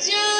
যায়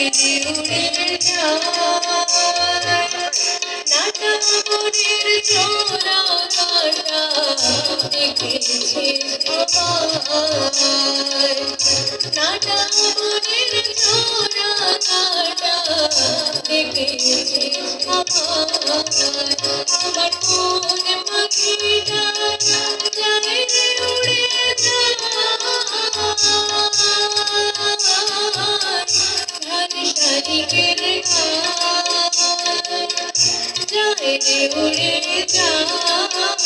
উড়ে যায় নাটা মনের চোরা কাটা দেখেছে আমার উড়ে যায়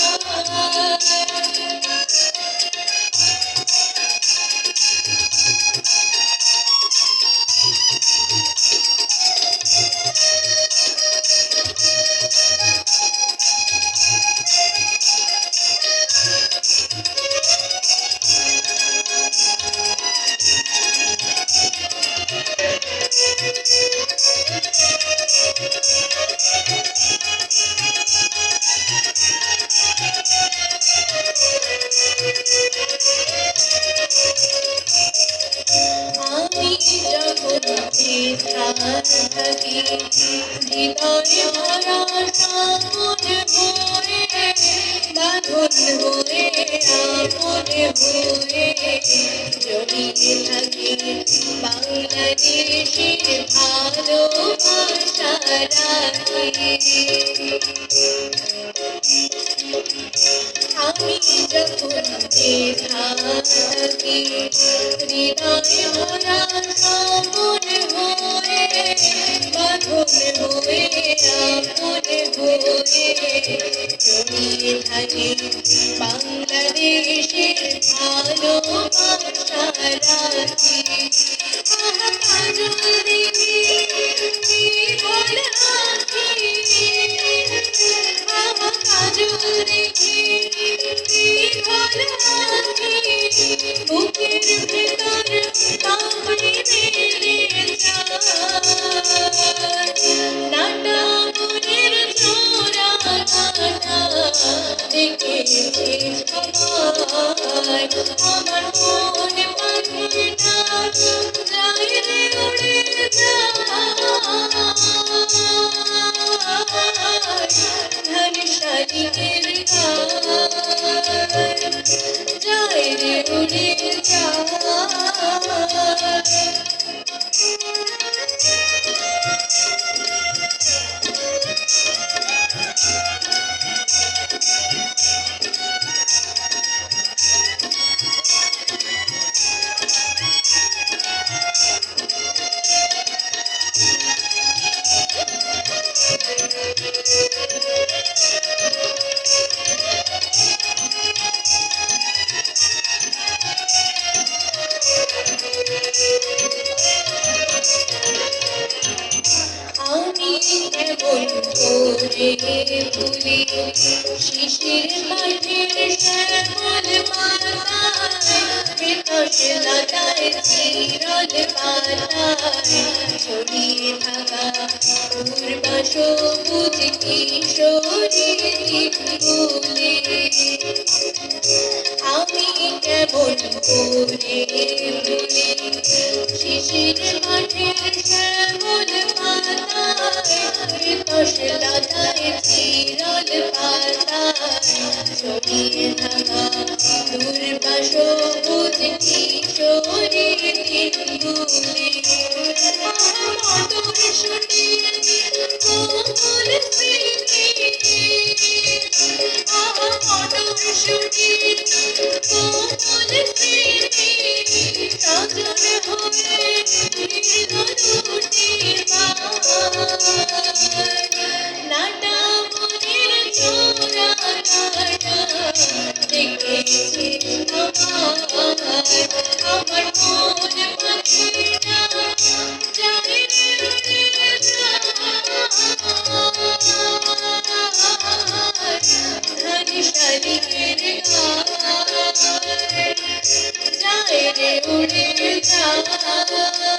হৃদয়ে ভরা সামন হয়ে বাঁধন হয়ে আপন হয়ে জড়িয়ে থাকি বাংলাদেশের ভালোবাসা আমি যখন থাকি, হৃদয় ভরা আমার মন পাখিটা যায় রে উড়ে ধান গায় যায় রে উড়ে করে ভুলি শিশির মাঠের শ্যামল পাতায় লতায় চিরল থাকা পূর্ব সবুজ কিশোরী ফুলে আমি কেমন করে ভুলি শিশির কিশোরী কিন্দুরে মতো যায় রে উড়ে যায়